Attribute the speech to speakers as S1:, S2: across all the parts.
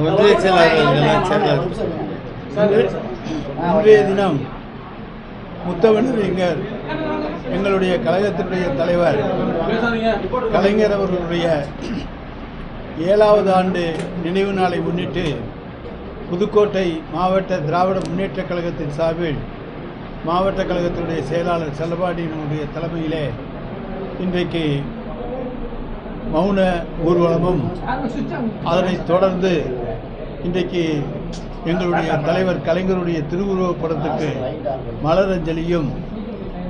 S1: ஒன்றிய செயலாளர்கள் இன்றைய தினம் முத்தமிழறிஞர் எங்களுடைய கழகத்தினுடைய தலைவர் கலைஞர் அவர்களுடைய ஏழாவது ஆண்டு நினைவு நாளை முன்னிட்டு புதுக்கோட்டை மாவட்ட திராவிட முன்னேற்றக் கழகத்தின் சார்பில் மாவட்ட கழகத்தினுடைய செயலாளர் செல்லப்பாடியினுடைய தலைமையிலே இன்றைக்கு மௌன ஊர்வலமும் அதனைத் தொடர்ந்து இன்றைக்கு எங்களுடைய தலைவர் கலைஞருடைய திருவுருவப் படத்துக்கு மலரஞ்சலியும்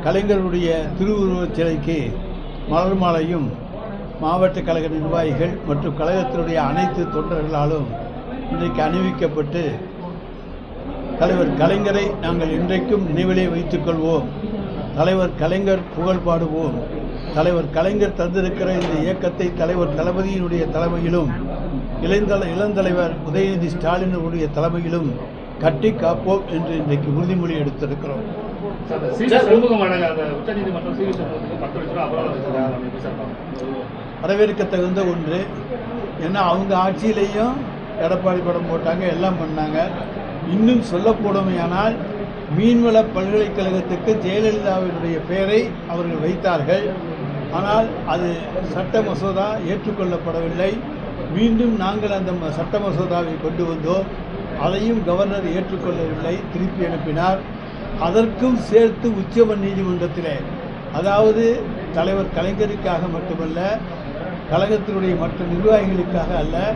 S1: கலைஞருடைய திருவுருவச் சிலைக்கு மலர் மாலையும் மாவட்ட கழக நிர்வாகிகள் மற்றும் கழகத்தினுடைய அனைத்து தொண்டர்களாலும் இன்றைக்கு அணிவிக்கப்பட்டு தலைவர் கலைஞரை நாங்கள் இன்றைக்கும் நினைவிலே வைத்துக்கொள்வோம் தலைவர் கலைஞர் புகழ் பாடுவோம். தலைவர் கலைஞர் தந்திருக்கிற இந்த இயக்கத்தை தலைவர் தளபதியினுடைய தலைமையிலும் இளைந்தல இளந்தலைவர் உதயநிதி ஸ்டாலினுடைய தலைமையிலும் கட்டி காப்போம் என்று இன்றைக்கு உறுதிமொழி எடுத்திருக்கிறோம்? வரவேற்க தகுந்த ஒன்று ஏன்னா அவங்க ஆட்சியிலையும் எடப்பாடி படம் போட்டாங்க எல்லாம் பண்ணாங்க. இன்னும் சொல்லக்கூடுமையானால் மீன்வள பல்கலைக்கழகத்துக்கு ஜெயலலிதாவினுடைய பெயரை அவர்கள் வைத்தார்கள். ஆனால் அது சட்ட மசோதா ஏற்றுக்கொள்ளப்படவில்லை. மீண்டும் நாங்கள் அந்த ம- சட்ட மசோதாவை கொண்டு வந்தோம். அதையும் கவர்னர் ஏற்றுக்கொள்ளவில்லை திருப்பி அனுப்பினார். அதற்கும் சேர்த்து உச்ச நீதிமன்றத்திலே அதாவது தலைவர் கலைஞருக்காக மட்டுமல்ல கழகத்தினுடைய மற்ற நிர்வாகிகளுக்காக அல்ல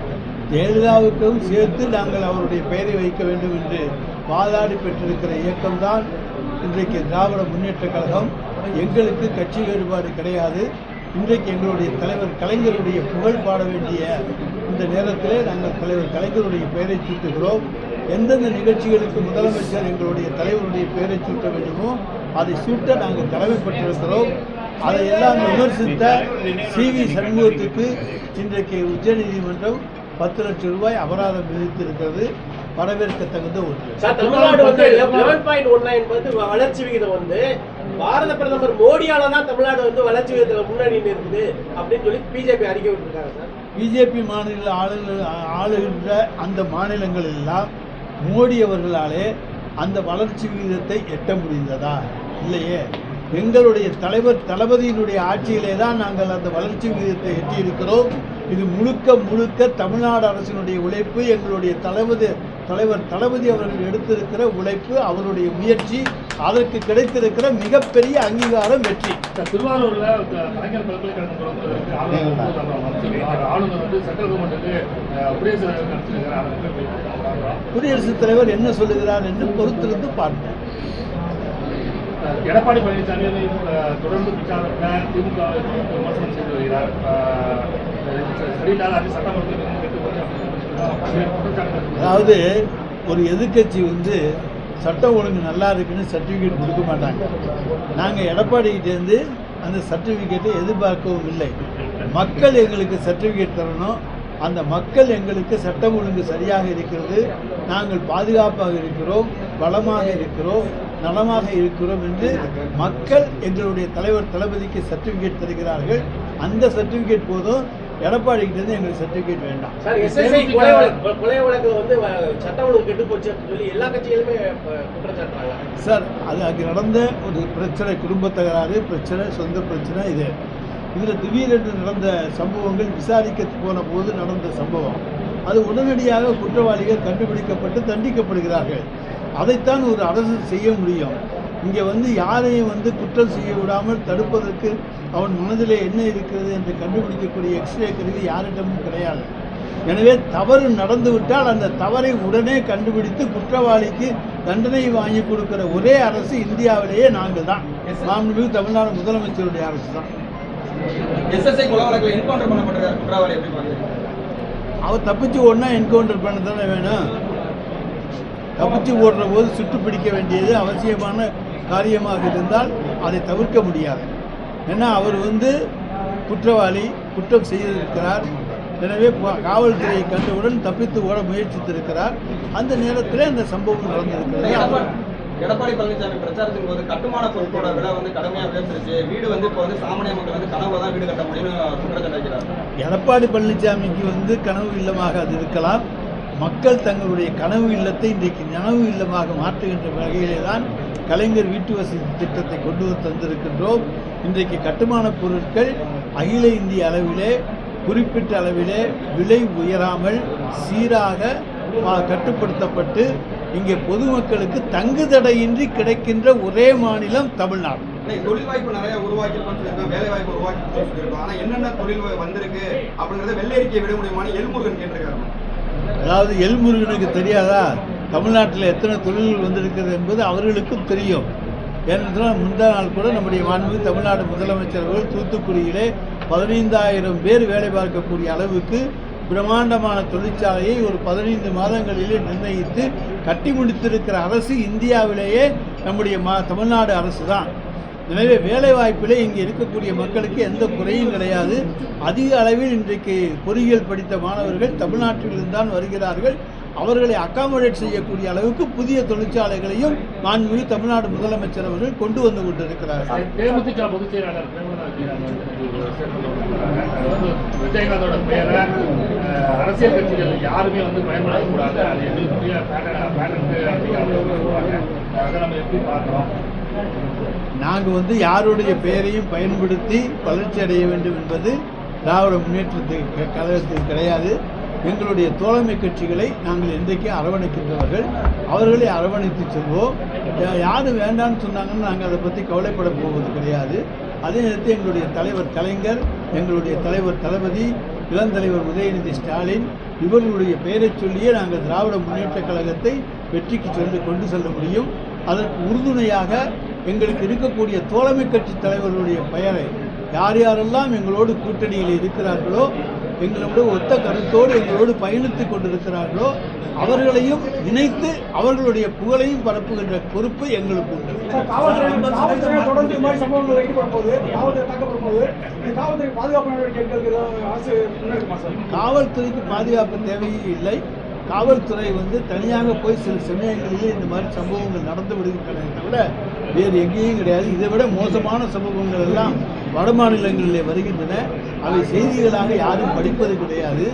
S1: ஜெயலலிதாவுக்கும் சேர்த்து நாங்கள் அவருடைய பெயரை வைக்க வேண்டும் என்று வாதாடி பெற்றிருக்கிற இயக்கம்தான் இன்றைக்கு திராவிட முன்னேற்றக் கழகம். எங்களுக்கு கட்சி வேறுபாடு கிடையாது. இன்றைக்கு எங்களுடைய தலைவர் கலைஞருடைய புகழ் பாட வேண்டிய இந்த நேரத்திலே நாங்கள் தலைவர் கலைஞருடைய பெயரை சூட்டுகிறோம். எந்தெந்த நிகழ்ச்சிகளுக்கு முதலமைச்சர் எங்களுடைய தலைவருடைய பெயரை சூட்ட வேண்டுமோ அதை சூட்ட நாங்கள் கடமைப்பட்டிருக்கிறோம் அதையெல்லாம் விமர்சித்த சி வி சண்முகத்துக்கு இன்றைக்கு உச்சநீதிமன்றம் பத்து லட்சம் ரூபாய் அபராதம் விதித்திருக்கிறது. வரவேற்க தகுந்த ஒன்று
S2: தமிழ்நாடு வந்து வளர்ச்சி விகிதம் வந்து பாரத பிரதமர் மோடியால தான் தமிழ்நாடு வந்து வளர்ச்சி விகிதத்துல முன்னாடி இருக்குது அப்படின்னு சொல்லி பிஜேபி அறிக்கை விட்டுருக்காங்க சார்.
S1: பிஜேபி மாநில ஆளுநர் ஆளுகின்ற அந்த மாநிலங்கள் எல்லாம் மோடி அவர்களாலே அந்த வளர்ச்சி விகிதத்தை எட்ட முடிந்ததா? இல்லையே. எங்களுடைய தலைவர் தளபதியினுடைய ஆட்சியிலே தான் நாங்கள் அந்த வளர்ச்சி விகிதத்தை எட்டியிருக்கிறோம். இது முழுக்க முழுக்க தமிழ்நாடு அரசினுடைய உழைப்பு எங்களுடைய தளபதி தலைவர் தளபதி அவர்கள் எடுத்திருக்கிற உழைப்பு அவருடைய முயற்சி அதற்கு கிடைத்திருக்கிற மிகப்பெரிய அங்கீகாரம் வெற்றி.
S3: திருவாரூர்ல கலைஞர் பல்கலைக்கழகம் குடியரசுத் தலைவர்
S1: என்ன சொல்லுகிறார் என்று பொறுத்திருந்து பார்ப்போம்.
S3: எடப்பாடி பழனிசாமி தொடர்ந்து பிரச்சாரத்தில் திமுக விமர்சனம் செய்து வருகிறார். சரியில்லாத அது சட்டமன்றத்தில்
S1: அதாவது ஒரு எதிர்க்கட்சி வந்து சட்டம் ஒழுங்கு நல்லா இருக்குன்னு சர்டிஃபிகேட் கொடுக்க மாட்டாங்க. நாங்கள் எடப்பாடிக்கிட்டேருந்து அந்த சர்டிஃபிகேட்டை எதிர்பார்க்கவும் இல்லை. மக்கள் எங்களுக்கு சர்டிஃபிகேட் தரணும். அந்த மக்கள் எங்களுக்கு சட்டம் ஒழுங்கு சரியாக இருக்கிறது. நாங்கள் பாதுகாப்பாக இருக்கிறோம் பலமாக இருக்கிறோம் நலமாக இருக்கிறோம் என்று மக்கள் எங்களுடைய தலைவர் தளபதிக்கு சர்டிஃபிகேட் தருகிறார்கள். அந்த சர்டிஃபிகேட் போதும் எடப்பாடிக்கிட்டேருந்து எங்களுக்கு சர்டிஃபிகேட் வேண்டாம்.
S2: சார் எஸ்எஸ்ஐ கொலை வழக்கு கொலை வழக்குல வந்து சட்ட ஒழுங்கு கெட்டு போச்சு அப்படின்னு சொல்லி எல்லா கட்சிகளுமே ப- குற்றம் சாட்டுறாங்க
S1: சார் அது அங்கே நடந்த ஒரு பிரச்சனை குடும்ப தகராறு பிரச்சனை சொந்த பிரச்சனை இது. இதில் திடீரென்று நடந்த சம்பவங்கள் விசாரிக்க போன போது நடந்த சம்பவம். அது உடனடியாக குற்றவாளிகள் கண்டுபிடிக்கப்பட்டு தண்டிக்கப்படுகிறார்கள். அதைத்தான் ஒரு அரசு செய்ய முடியும். இங்கே வந்து யாரையும் வந்து குற்றம் செய்ய விடாமல் தடுப்பதற்கு அவன் மனதிலே என்ன இருக்கிறது என்று கண்டுபிடிக்கக்கூடிய எக்ஸ்ரே கருவி யாரிடமும் கிடையாது. எனவே தவறு நடந்துவிட்டால் அந்த தவறை உடனே கண்டுபிடித்து குற்றவாளிக்கு தண்டனை வாங்கி கொடுக்கிற ஒரே அரசு இந்தியாவிலேயே நாங்கள் தான். மாண்புமிகு தமிழ்நாடு முதலமைச்சருடைய அரசு தான். அவர் தப்பிச்சு ஓடினா என்கவுண்டர் பண்ண தானே வேணும்? தப்பிச்சு ஓடுற போது சுட்டு பிடிக்க வேண்டியது அவசியமான காரியமாக இருந்தால் அதை தவிர்க்க முடியாது. ஏன்னா அவர் வந்து குற்றவாளி குற்றம் செய்திருக்கிறார். எனவே காவல்துறையை கண்டவுடன் தப்பித்து ஓட முயற்சித்திருக்கிறார். அந்த நேரத்தில் அந்த சம்பவம் நடந்திருக்கிறது.
S4: எடப்பாடி பழனிசாமி பிரச்சாரத்தின் போது கட்டுமான பொருட்களோட விலை வந்து கடுமையாக உயர்ந்துருச்சு வீடு வந்து இப்போ வந்து சாமானிய மக்கள் வந்து கனவுல தான் வீடு கட்ட முடியும்னு குற்றச்சாட்டு
S1: எடப்பாடி பழனிசாமிக்கு வந்து கனவு இல்லமாக அது இருக்கலாம். மக்கள் தங்களுடைய கனவு இல்லத்தை இன்றைக்கு நனவு இல்லமாக மாற்றுகின்ற வகையிலே தான் கலைஞர் வீட்டு வசதி திட்டத்தை கொண்டு வந்து தந்திருக்கின்றோம். இன்றைக்கு கட்டுமானப் பொருட்கள் அகில இந்திய அளவிலே குறிப்பிட்ட அளவிலே விலை உயராமல் சீராக கட்டுப்படுத்தப்பட்டு இங்கே பொதுமக்களுக்கு தங்குதடையின்றி கிடைக்கின்ற ஒரே மாநிலம் தமிழ்நாடு.
S4: தொழில் வாய்ப்பு நிறைய உருவாக்கி சொல்லியிருக்கோம் வேலை வாய்ப்பு உருவாக்கி ஆனால் ஆனா என்னென்ன தொழில் வ- வந்திருக்கு அப்படிங்கறத வெள்ளரிக்கை விட முடியுமான்னு எல்முருகன் கேட்டிருக்காரு.
S1: அதாவது எல்முருகனுக்கு தெரியாதா? தமிழ்நாட்டில் எத்தனை தொழில்கள் வந்திருக்கிறது என்பது அவர்களுக்கும் தெரியும். ஏனென்றால் முந்தா நாள் கூட நம்முடைய மாண்பு தமிழ்நாடு முதலமைச்சர்கள் தூத்துக்குடியிலே பதினைந்தாயிரம் பேர் வேலை பார்க்கக்கூடிய அளவுக்கு பிரம்மாண்டமான தொழிற்சாலையை ஒரு பதினைந்து மாதங்களிலே நிர்ணயித்து கட்டி முடித்திருக்கிற அரசு இந்தியாவிலேயே நம்முடைய மா தமிழ்நாடு அரசு தான் எனவே வேலைவாய்ப்பிலே இங்கே இருக்கக்கூடிய மக்களுக்கு எந்த குறையும் கிடையாது. அதிக அளவில் இன்றைக்கு பொறியியல் படித்த மாணவர்கள் தமிழ்நாட்டிலிருந்து தான் வருகிறார்கள். அவர்களை அக்காமடேட் செய்யக்கூடிய அளவுக்கு புதிய தொழிற்சாலைகளையும் மாண்புமிகு தமிழ்நாடு முதலமைச்சர் அவர்கள் கொண்டு வந்து கொண்டிருக்கிறார்
S3: தேமுதிக பொதுச் செயலாளர் விஜயகாந்தோட பெயரை அரசியல் கட்சிகள் யாருமே வந்து பயன்படுத்தக்கூடாது. அது எங்களுக்குரிய பேட்டர்ன் அப்படிங்கிற அதை நம்ம எப்படி பார்க்குறோம்?
S1: நாங்கள் வந்து யாருடைய பெயரையும் பயன்படுத்தி வளர்ச்சி அடைய வேண்டும் என்பது திராவிட முன்னேற்றத்துக்கு கழகத்தில் கிடையாது. எங்களுடைய தோழமை கட்சிகளை நாங்கள் என்றைக்கு அரவணைக்கின்றவர்கள். அவர்களை அரவணைத்து செல்வோம். யார் யாரு வேண்டாம்னு சொன்னாங்கன்னு நாங்கள் அதை பற்றி கவலைப்பட போவது கிடையாது. அதே நேரத்தில் எங்களுடைய தலைவர் கலைஞர் எங்களுடைய தலைவர் தளபதி இளந்தலைவர் உதயநிதி ஸ்டாலின் இவர்களுடைய பெயரைச் சொல்லியே நாங்கள் திராவிட முன்னேற்றக் கழகத்தை வெற்றிக்கு சென்று கொண்டு செல்ல முடியும். அதற்கு உறுதுணையாக எங்களுக்கு இருக்கக்கூடிய தோழமை கட்சி தலைவர்களுடைய பெயரை யார் யாரெல்லாம் எங்களோடு கூட்டணியில் இருக்கிறார்களோ எங்களோடு ஒத்த கருத்தோடு எங்களோடு பயணித்துக் கொண்டிருக்கிறார்களோ அவர்களையும் இணைத்து அவர்களுடைய புகழையும் பரப்புகின்ற பொறுப்பு எங்களுக்கு உண்டு. காவல்துறைக்கு பாதுகாப்பு தேவையே இல்லை. காவல்துறை வந்து தனியாக போய் சில சமயங்களிலே இந்த மாதிரி சம்பவங்கள் நடந்து விடுகின்றன. தவிர வேறு எங்கேயும் கிடையாது. இதை விட மோசமான சம்பவங்கள் எல்லாம் வட மாநிலங்களிலே வருகின்றன. அவை செய்திகளாக யாரும் படிப்பது கிடையாது.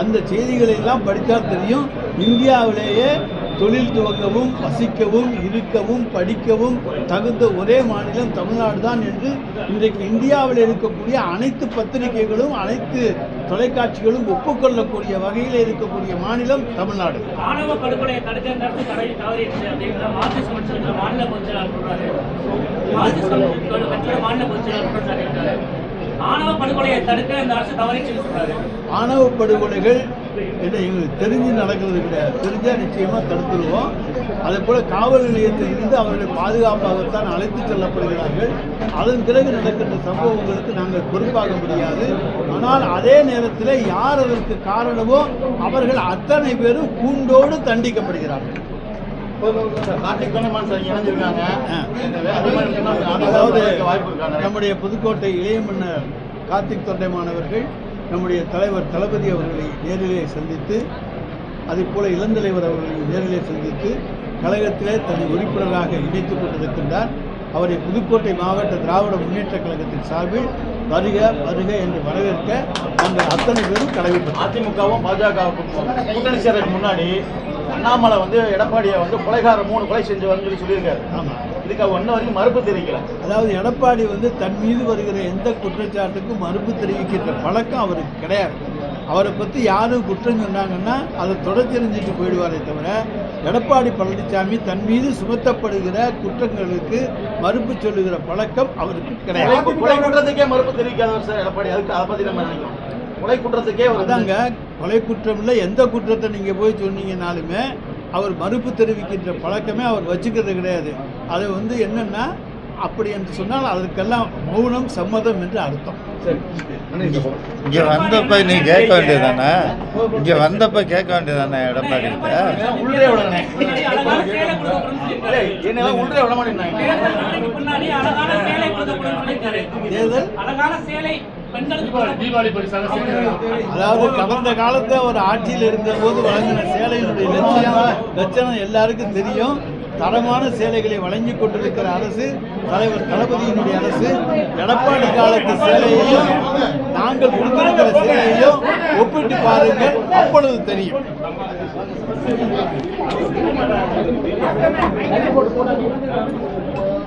S1: அந்த செய்திகளை எல்லாம் படித்தால் தெரியும். இந்தியாவிலேயே தொழில் துவங்கவும் வசிக்கவும் இருக்கவும் படிக்கவும் தகுந்த ஒரே மாநிலம் தமிழ்நாடு தான் என்று இன்றைக்கு இந்தியாவில் இருக்கக்கூடிய அனைத்து பத்திரிகைகளும் அனைத்து தொலைக்காட்சிகளும் ஒப்புக்கொள்ளக்கூடிய வகையில் இருக்கக்கூடிய மாநிலம் தமிழ்நாடு.
S5: ஆணவ படுகொலையை தடுக்க மாநில மாநில ஆணவ படுகொலையை தடுக்க இந்த அரசு
S1: ஆணவ படுகொலைகள் என்ன எங்களுக்கு தெரிஞ்சு நடக்கிறது கிடையாது. தெரிஞ்சால் நிச்சயமாக தடுத்துருவோம். அதே போல் காவல் நிலையத்தில் இருந்து அவர்களை பாதுகாப்பாகத்தான் அழைத்து செல்லப்படுகிறார்கள். அதன் பிறகு நடக்கின்ற சம்பவங்களுக்கு நாங்கள் பொறுப்பாக முடியாது. ஆனால் அதே நேரத்தில் யார் அதற்கு காரணமோ அவர்கள் அத்தனை பேரும் கூண்டோடு தண்டிக்கப்படுகிறார்கள். அதாவது
S6: வாய்ப்பு
S1: நம்முடைய புதுக்கோட்டை இளைய மன்னர் கார்த்திக் தொண்டைமானவர்கள் நம்முடைய தலைவர் தளபதி அவர்களை நேரிலே சந்தித்து அதே போல இளந்தலைவர் அவர்களை நேரிலே சந்தித்து கழகத்திலே தன்னை உறுப்பினராக இணைத்துக் கொண்டிருக்கின்றார். அவரை புதுக்கோட்டை மாவட்ட திராவிட முன்னேற்றக் கழகத்தின் சார்பில் வருக வருக என்று வரவேற்க நாங்கள் அத்தனை பேரும் கடமைப்பட்டோம்
S6: அதிமுகவும் பாஜகவுக்கும் கூட்டணி சேரதுக்கு முன்னாடி அண்ணாமலை வந்து எடப்பாடியை வந்து கொலைகார மூணு கொலை செஞ்சு வந்து சொல்லியிருக்காரு. இதுக்கு அவர் இன்ன வரைக்கும் மறுப்பு தெரிவிக்கல.
S1: அதாவது எடப்பாடி வந்து தன் மீது வருகிற எந்த குற்றச்சாட்டுக்கும் மறுப்பு தெரிவிக்கின்ற பழக்கம் அவருக்கு கிடையாது. அவரை பற்றி யாரும் குற்றம் சொன்னாங்கன்னா அதை தொடர்ச்செறிஞ்சிட்டு போயிடுவாரே தவிர எடப்பாடி பழனிசாமி தன் மீது சுமத்தப்படுகிற குற்றங்களுக்கு மறுப்பு சொல்லுகிற பழக்கம் அவருக்கு கிடையாது.
S6: மறுப்பு தெரிவிக்காதவர் சார் எடப்பாடி. அதுக்கு அதை பத்தி நம்ம நினைக்கிறோம். கொலை குற்றத்துக்கே
S1: அதாங்க கொலை குற்றம் இல்லை எந்த குற்றத்தை நீங்கள் போய் சொன்னீங்கனாலுமே அவர் மறுப்பு தெரிவிக்கின்ற பழக்கமே அவர் வச்சுக்கிறது கிடையாது. அது வந்து என்னன்னா அப்படி என்று சொன்னால் அதற்கெல்லாம் மௌனம் சம்மதம் என்று அர்த்தம்.
S7: இங்க வந்தப்ப நீ கேட்க வேண்டியதானே இங்க வந்தப்ப கேட்க வேண்டியதானே எடப்பாடி
S1: அதாவது கடந்த காலத்தை ஒரு ஆட்சியில் இருந்தபோது வழங்கின சேலையினுடைய லட்சியம் லட்சணம் எல்லாருக்கும் தெரியும். தரமான சேலைகளை வழங்கி கொண்டிருக்கிற அரசு தலைவர் தளபதியினுடைய அரசு எடப்பாடி காலத்து சேலையையும் நாங்கள் கொடுத்திருக்கிற சேலையையும் ஒப்பிட்டு பாருங்கள் அப்பொழுது தெரியும்
S2: Thank you.